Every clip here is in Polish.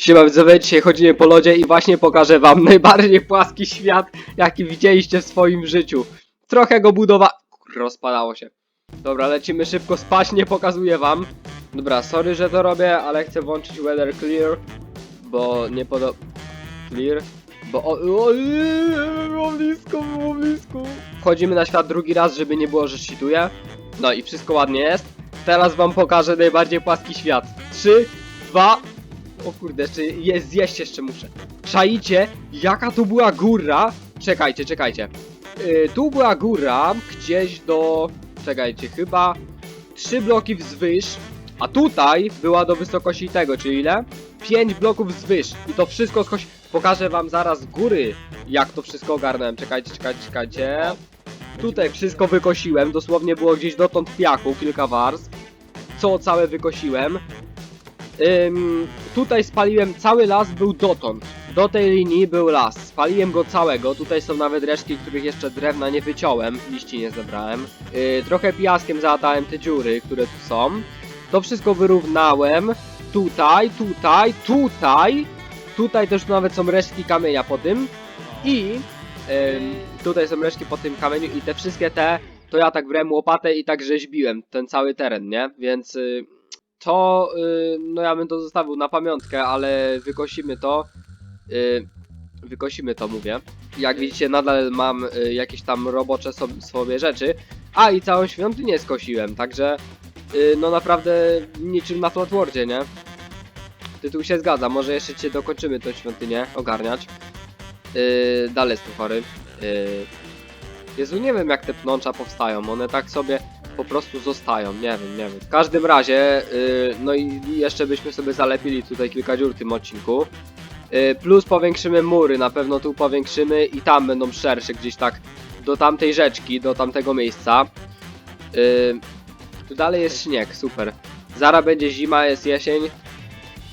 Siema widzowie, dzisiaj chodzimy po lodzie i właśnie pokażę wam najbardziej płaski świat, jaki widzieliście w swoim życiu. Trochę go budowa... Rozpadało się. Dobra, lecimy szybko spać, nie pokazuję wam. Dobra, sorry, że to robię, ale chcę włączyć weather clear, bo nie podo... Clear? Bo o... o było blisko, było blisko. Wchodzimy na świat drugi raz, żeby nie było, że cheatuję. No i wszystko ładnie jest. Teraz wam pokażę najbardziej płaski świat. 3, 2, o kurde, jeszcze jest, zjeść jeszcze muszę. Czaicie, jaka tu była góra? Czekajcie, czekajcie. Yy, tu była góra gdzieś do... Czekajcie, chyba... Trzy bloki wzwyż, a tutaj była do wysokości tego, czyli ile? 5 bloków wzwyż. I to wszystko skoś... Pokażę wam zaraz góry, jak to wszystko ogarnąłem. Czekajcie, czekajcie, czekajcie. Tutaj wszystko wykosiłem, dosłownie było gdzieś dotąd piachu, kilka warstw. Co całe wykosiłem. Ym, tutaj spaliłem cały las, był dotąd. Do tej linii był las. Spaliłem go całego. Tutaj są nawet resztki, których jeszcze drewna nie wyciąłem, liści nie zebrałem. Yy, trochę piaskiem załatałem te dziury, które tu są. To wszystko wyrównałem. Tutaj, tutaj, tutaj. Tutaj też nawet są resztki kamienia po tym. I ym, tutaj są resztki po tym kamieniu i te wszystkie te to ja tak brałem łopatę i tak rzeźbiłem ten cały teren, nie? Więc y, to, y, no ja bym to zostawił na pamiątkę, ale wykosimy to. Y, wykosimy to, mówię. Jak widzicie, nadal mam y, jakieś tam robocze so, sobie rzeczy. A i całą świątynię skosiłem, także no naprawdę niczym na Flatwordzie, nie? Tytuł się zgadza, może jeszcze cię dokończymy tą świątynię ogarniać. Dalej stwory. Yy. Jezu, nie wiem jak te pnącza powstają, one tak sobie po prostu zostają, nie wiem, nie wiem. W każdym razie, yy, no i jeszcze byśmy sobie zalepili tutaj kilka dziur w tym odcinku. Yy, plus powiększymy mury, na pewno tu powiększymy i tam będą szersze, gdzieś tak do tamtej rzeczki, do tamtego miejsca. Yy, tu dalej jest śnieg, super. Zara będzie zima, jest jesień,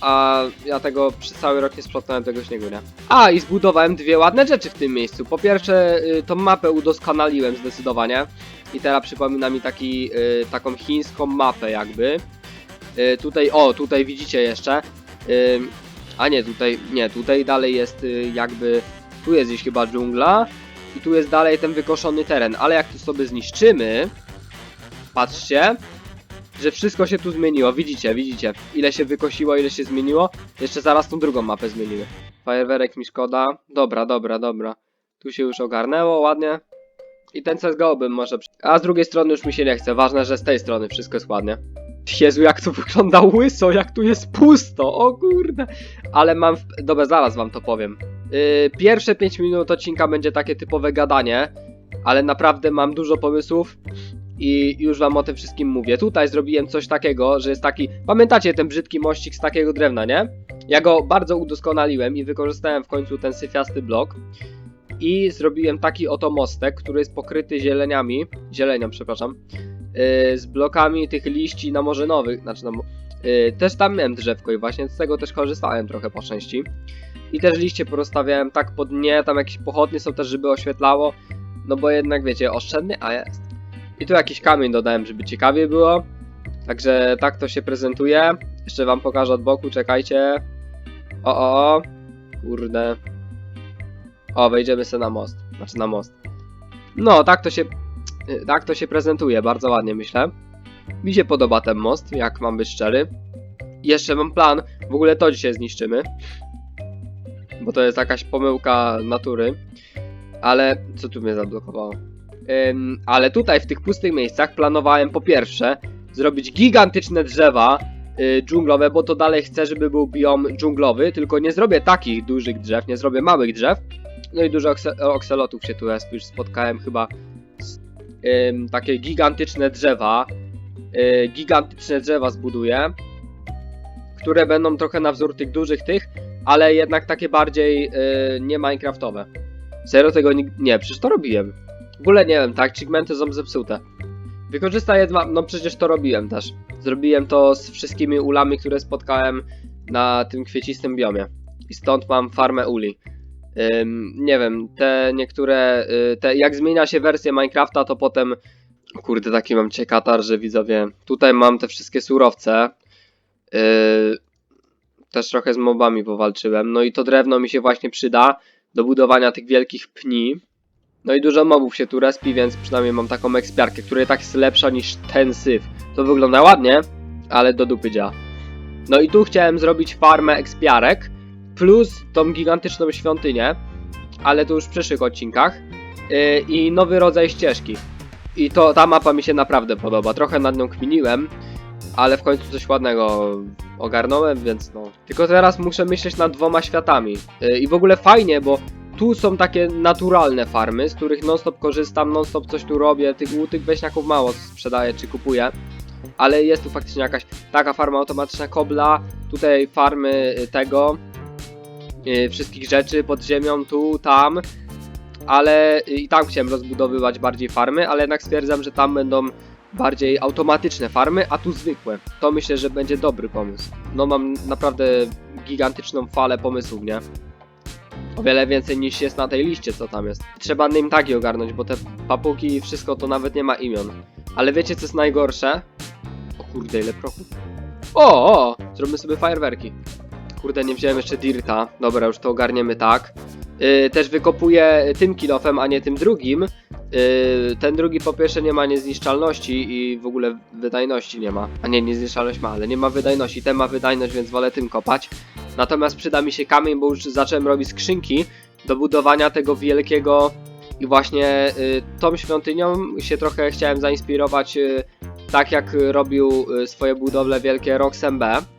a ja tego przez cały rok nie sprzątałem tego śniegu, nie? A, i zbudowałem dwie ładne rzeczy w tym miejscu. Po pierwsze, y, tą mapę udoskonaliłem zdecydowanie. I teraz przypomina mi taki, y, taką chińską mapę jakby. Y, tutaj, o, tutaj widzicie jeszcze. Y, a nie, tutaj, nie, tutaj dalej jest y, jakby, tu jest gdzieś chyba dżungla. I tu jest dalej ten wykoszony teren, ale jak tu sobie zniszczymy, patrzcie, że wszystko się tu zmieniło, widzicie, widzicie, ile się wykosiło, ile się zmieniło. Jeszcze zaraz tą drugą mapę zmienimy. Fajerwerek mi szkoda. Dobra, dobra, dobra. Tu się już ogarnęło, ładnie. I ten CSGO bym może... A z drugiej strony już mi się nie chce. Ważne, że z tej strony wszystko jest ładnie. Jezu, jak tu wygląda łyso, jak tu jest pusto, o kurde. Ale mam... W... Dobra, zaraz wam to powiem. Yy, pierwsze 5 minut odcinka będzie takie typowe gadanie, ale naprawdę mam dużo pomysłów i już wam o tym wszystkim mówię. Tutaj zrobiłem coś takiego, że jest taki... Pamiętacie ten brzydki mościk z takiego drewna, nie? Ja go bardzo udoskonaliłem i wykorzystałem w końcu ten syfiasty blok i zrobiłem taki oto mostek, który jest pokryty zieleniami, zielenią, przepraszam, yy, z blokami tych liści namorzynowych, znaczy nam, yy, też tam miałem drzewko i właśnie z tego też korzystałem trochę po części. I też liście porozstawiałem tak pod dnie, tam jakieś pochodnie są też, żeby oświetlało, no bo jednak wiecie, oszczędny, a jest. I tu jakiś kamień dodałem, żeby ciekawie było. Także tak to się prezentuje. Jeszcze wam pokażę od boku, czekajcie. O, o, o. Kurde. O, wejdziemy sobie na most. Znaczy na most. No, tak to się... Tak to się prezentuje, bardzo ładnie myślę. Mi się podoba ten most, jak mam być szczery. Jeszcze mam plan, w ogóle to dzisiaj zniszczymy. Bo to jest jakaś pomyłka natury. Ale co tu mnie zablokowało? Ym, ale tutaj w tych pustych miejscach planowałem po pierwsze zrobić gigantyczne drzewa y, dżunglowe, bo to dalej chcę, żeby był biom dżunglowy, tylko nie zrobię takich dużych drzew, nie zrobię małych drzew. No i dużo okse- okselotów się tu jest, już spotkałem chyba ym, takie gigantyczne drzewa. Y, gigantyczne drzewa zbuduję, które będą trochę na wzór tych dużych tych, ale jednak takie bardziej y, nie minecraftowe. Zero tego nie, nie, przecież to robiłem. W ogóle nie wiem, tak, chigmenty są zepsute. Wykorzystaj je dwa, no przecież to robiłem też. Zrobiłem to z wszystkimi ulami, które spotkałem na tym kwiecistym biomie. I stąd mam farmę uli. Nie wiem, te niektóre, y, te, jak zmienia się wersja Minecrafta, to potem, kurde, taki mam ciekatar, że widzowie, tutaj mam te wszystkie surowce. Yy, Też trochę z mobami powalczyłem. No i to drewno mi się właśnie przyda do budowania tych wielkich pni. No i dużo mobów się tu respi, więc przynajmniej mam taką ekspiarkę, która i tak jest lepsza niż ten syf. To wygląda ładnie, ale do dupy działa. No i tu chciałem zrobić farmę ekspiarek, plus tą gigantyczną świątynię, ale to już w przyszłych odcinkach. Yy, I nowy rodzaj ścieżki. I to ta mapa mi się naprawdę podoba. Trochę nad nią kminiłem, ale w końcu coś ładnego ogarnąłem, więc no. Tylko teraz muszę myśleć nad dwoma światami. Yy, I w ogóle fajnie, bo tu są takie naturalne farmy, z których non-stop korzystam, non-stop coś tu robię. Tych, u tych weźniaków mało sprzedaję czy kupuję. Ale jest tu faktycznie jakaś taka farma automatyczna kobla, tutaj farmy y, tego, wszystkich rzeczy pod ziemią, tu, tam, ale y, i tam chciałem rozbudowywać bardziej farmy, ale jednak stwierdzam, że tam będą bardziej automatyczne farmy, a tu zwykłe. To myślę, że będzie dobry pomysł. No mam naprawdę gigantyczną falę pomysłów, nie? O wiele więcej niż jest na tej liście, co tam jest. Trzeba name tagi ogarnąć, bo te papugi i wszystko to nawet nie ma imion. Ale wiecie co jest najgorsze? O kurde, ile prochu. O, o! Zrobimy sobie fajerwerki. Kurde, nie wziąłem jeszcze dirta. Dobra, już to ogarniemy tak. Yy, też wykopuję tym kilofem, a nie tym drugim. Yy, ten drugi po pierwsze nie ma niezniszczalności i w ogóle wydajności nie ma. A nie, niezniszczalność ma, ale nie ma wydajności. Ten ma wydajność, więc wolę tym kopać. Natomiast przyda mi się kamień, bo już zacząłem robić skrzynki do budowania tego wielkiego i właśnie y, tą świątynią się trochę chciałem zainspirować y, tak jak robił y, swoje budowle wielkie Roxem B. y,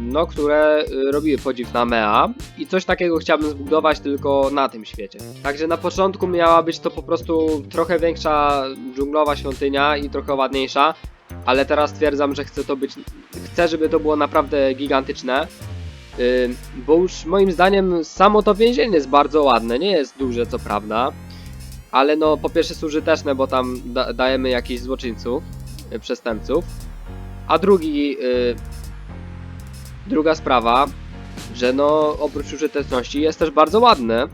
No, które y, robiły podziw na Mea i coś takiego chciałbym zbudować tylko na tym świecie. Także na początku miała być to po prostu trochę większa dżunglowa świątynia i trochę ładniejsza, ale teraz stwierdzam, że chcę to być, chcę, żeby to było naprawdę gigantyczne. Yy, bo już moim zdaniem samo to więzienie jest bardzo ładne, nie jest duże co prawda, ale no po pierwsze jest użyteczne, bo tam da dajemy jakichś złoczyńców, przestępców, a drugi, druga sprawa, że no oprócz użyteczności jest też bardzo ładne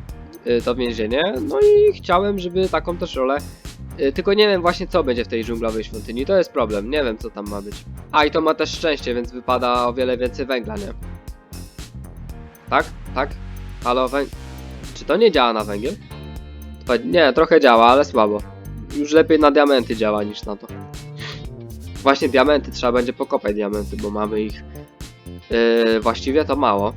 yy, to więzienie, no i chciałem, żeby taką też rolę Y, Tylko nie wiem właśnie co będzie w tej dżunglowej świątyni, to jest problem, nie wiem co tam ma być. A i to ma też szczęście, więc wypada o wiele więcej węgla, nie? Tak? Tak? Halo, węg... Czy to nie działa na węgiel? Nie, trochę działa, ale słabo. Już lepiej na diamenty działa niż na to. Właśnie diamenty, trzeba będzie pokopać diamenty, bo mamy ich yy, właściwie to mało.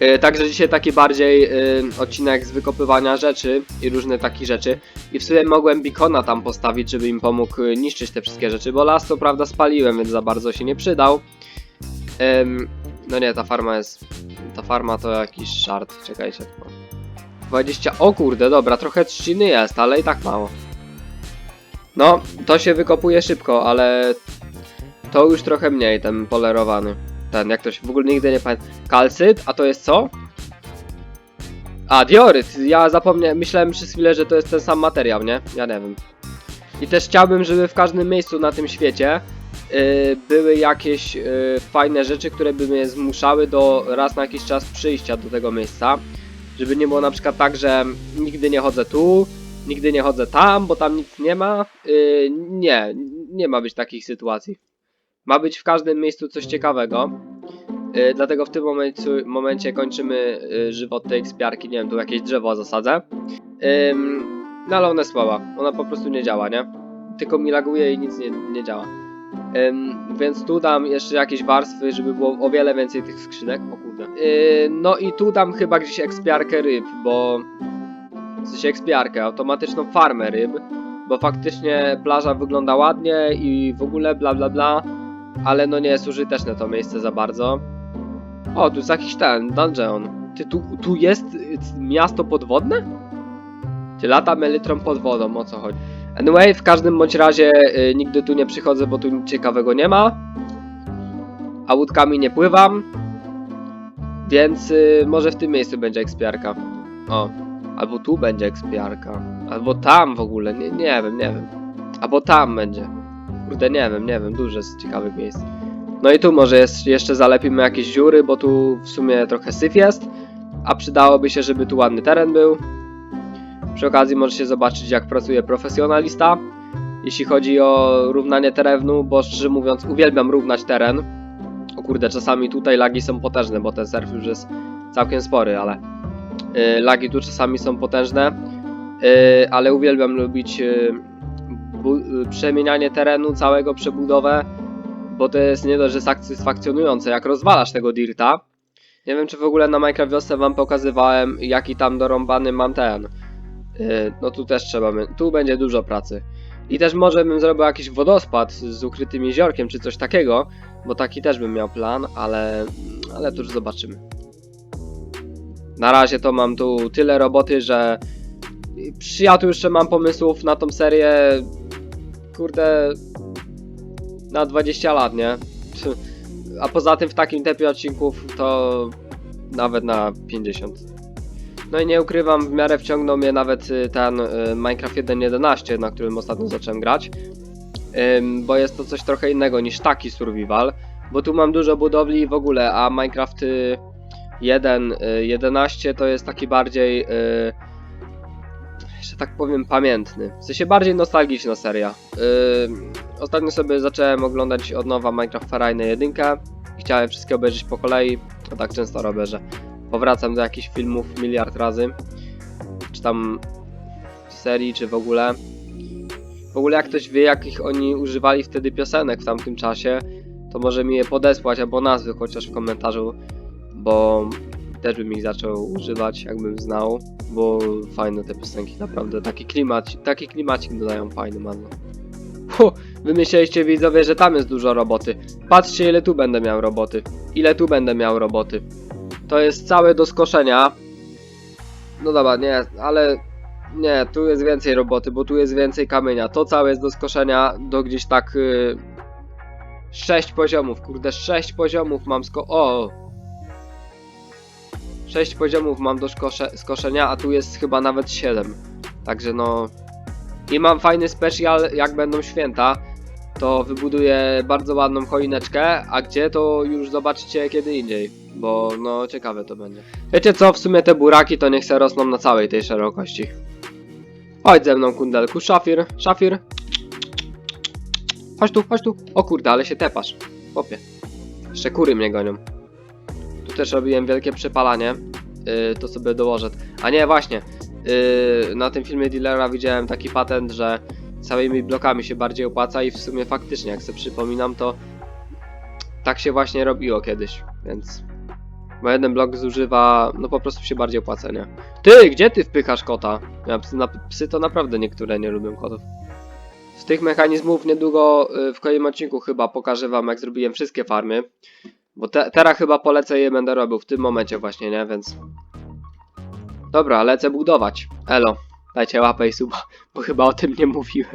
Yy, także dzisiaj taki bardziej yy, odcinek z wykopywania rzeczy i różne takie rzeczy. I w sumie mogłem Bikona tam postawić, żeby im pomógł niszczyć te wszystkie rzeczy, bo las to prawda spaliłem, więc za bardzo się nie przydał. No nie, ta farma jest... Ta farma to jakiś żart, czekajcie. 20... O kurde, dobra, trochę trzciny jest, ale i tak mało. No, to się wykopuje szybko, ale... To już trochę mniej, ten polerowany. Ten, jak to się... W ogóle nigdy nie pamiętam. Kalcyt, a to jest co? A, dioryt. Ja zapomniałem, myślałem przez chwilę, że to jest ten sam materiał, nie? Ja nie wiem. I też chciałbym, żeby w każdym miejscu na tym świecie yy, były jakieś yy, fajne rzeczy, które by mnie zmuszały do raz na jakiś czas przyjścia do tego miejsca. Żeby nie było na przykład tak, że nigdy nie chodzę tu, nigdy nie chodzę tam, bo tam nic nie ma. Yy, nie, nie ma być takich sytuacji. Ma być w każdym miejscu coś ciekawego. Yy, dlatego w tym momencie, momencie kończymy yy, żywot tej ekspiarki. Nie wiem, tu jakieś drzewo zasadzę. No ale ona jest słaba. Ona po prostu nie działa, nie? Tylko mi laguje i nic nie, nie działa. Więc tu dam jeszcze jakieś warstwy, żeby było o wiele więcej tych skrzynek. O kurde. Yy, no i tu dam chyba gdzieś ekspiarkę ryb, bo... W sensie ekspiarkę, automatyczną farmę ryb. Bo faktycznie plaża wygląda ładnie i w ogóle bla bla bla. Ale no nie jest użyteczne to miejsce za bardzo. O, tu jest jakiś ten, dungeon. Ty, tu, tu jest y, miasto podwodne? Ty latam elytrą pod wodą, o co chodzi? Anyway, w każdym bądź razie y, nigdy tu nie przychodzę, bo tu nic ciekawego nie ma. A łódkami nie pływam. Więc y, może w tym miejscu będzie ekspiarka. O, albo tu będzie ekspiarka. Albo tam w ogóle, nie, nie wiem, nie wiem. Albo tam będzie. Kurde, nie wiem, nie wiem, dużo jest ciekawych miejsc. No i tu może jest, jeszcze zalepimy jakieś dziury, bo tu w sumie trochę syf jest. A przydałoby się, żeby tu ładny teren był. Przy okazji możecie zobaczyć jak pracuje profesjonalista. Jeśli chodzi o równanie terenu, bo szczerze mówiąc uwielbiam równać teren. O kurde, czasami tutaj lagi są potężne, bo ten surf już jest całkiem spory, ale y, lagi tu czasami są potężne, y, ale uwielbiam lubić y, bu- y, przemienianie terenu, całego przebudowę, bo to jest nie dość, że satysfakcjonujące, jak rozwalasz tego dirta. Nie wiem, czy w ogóle na Minecraft wiosce wam pokazywałem, jaki tam dorąbany mam ten. Y, no tu też trzeba, tu będzie dużo pracy. I też może bym zrobił jakiś wodospad z ukrytym jeziorkiem, czy coś takiego, bo taki też bym miał plan, ale, ale to już zobaczymy. Na razie to mam tu tyle roboty, że ja tu jeszcze mam pomysłów na tą serię, kurde, na 20 lat, nie? A poza tym w takim tempie odcinków to nawet na 50. No i nie ukrywam, w miarę wciągnął mnie nawet y, ten y, Minecraft 1.11, na którym ostatnio zacząłem grać. Bo jest to coś trochę innego niż taki survival, bo tu mam dużo budowli w ogóle, a Minecraft y, 1.11 to jest taki bardziej, y, że tak powiem, pamiętny. W sensie bardziej nostalgiczna seria. Ostatnio sobie zacząłem oglądać od nowa Minecraft Faraine 1 i chciałem wszystkie obejrzeć po kolei. No tak często robię, że powracam do jakichś filmów miliard razy. Czy tam serii, czy w ogóle. W ogóle jak ktoś wie, jakich oni używali wtedy piosenek w tamtym czasie, to może mi je podesłać albo nazwy chociaż w komentarzu, bo też bym ich zaczął używać, jakbym znał, bo fajne te piosenki, naprawdę. Taki klimat, taki klimacik dodają fajny bardzo. Hu, wy myśleliście widzowie, że tam jest dużo roboty. Patrzcie ile tu będę miał roboty. Ile tu będę miał roboty. To jest całe do skoszenia. No dobra, nie, ale nie, tu jest więcej roboty, bo tu jest więcej kamienia. To całe jest do skoszenia do gdzieś tak y, 6 poziomów, kurde, 6 poziomów mam sko... O! 6 poziomów mam do szkosze, skoszenia, a tu jest chyba nawet 7. Także no... I mam fajny special, jak będą święta, to wybuduję bardzo ładną choineczkę, a gdzie to już zobaczycie kiedy indziej, bo no ciekawe to będzie. Wiecie co, w sumie te buraki to niech se rosną na całej tej szerokości. Chodź ze mną kundelku, szafir, szafir. Chodź tu, chodź tu. O kurde, ale się tepasz. Chłopie. Jeszcze kury mnie gonią. Tu też robiłem wielkie przepalanie. Yy, to sobie dołożę. A nie, właśnie. Yy, na tym filmie dealera widziałem taki patent, że całymi blokami się bardziej opłaca i w sumie faktycznie, jak sobie przypominam, to tak się właśnie robiło kiedyś, więc bo jeden blok zużywa, no po prostu się bardziej opłaca, nie? Ty, gdzie ty wpychasz kota? Ja, psy, na, psy to naprawdę niektóre nie lubią kotów. Z tych mechanizmów niedługo y, w kolejnym odcinku chyba pokażę wam jak zrobiłem wszystkie farmy. Bo te, teraz chyba polecę je będę robił w tym momencie właśnie, nie? Więc... Dobra, lecę budować. Elo, dajcie łapę i suba, bo chyba o tym nie mówiłem.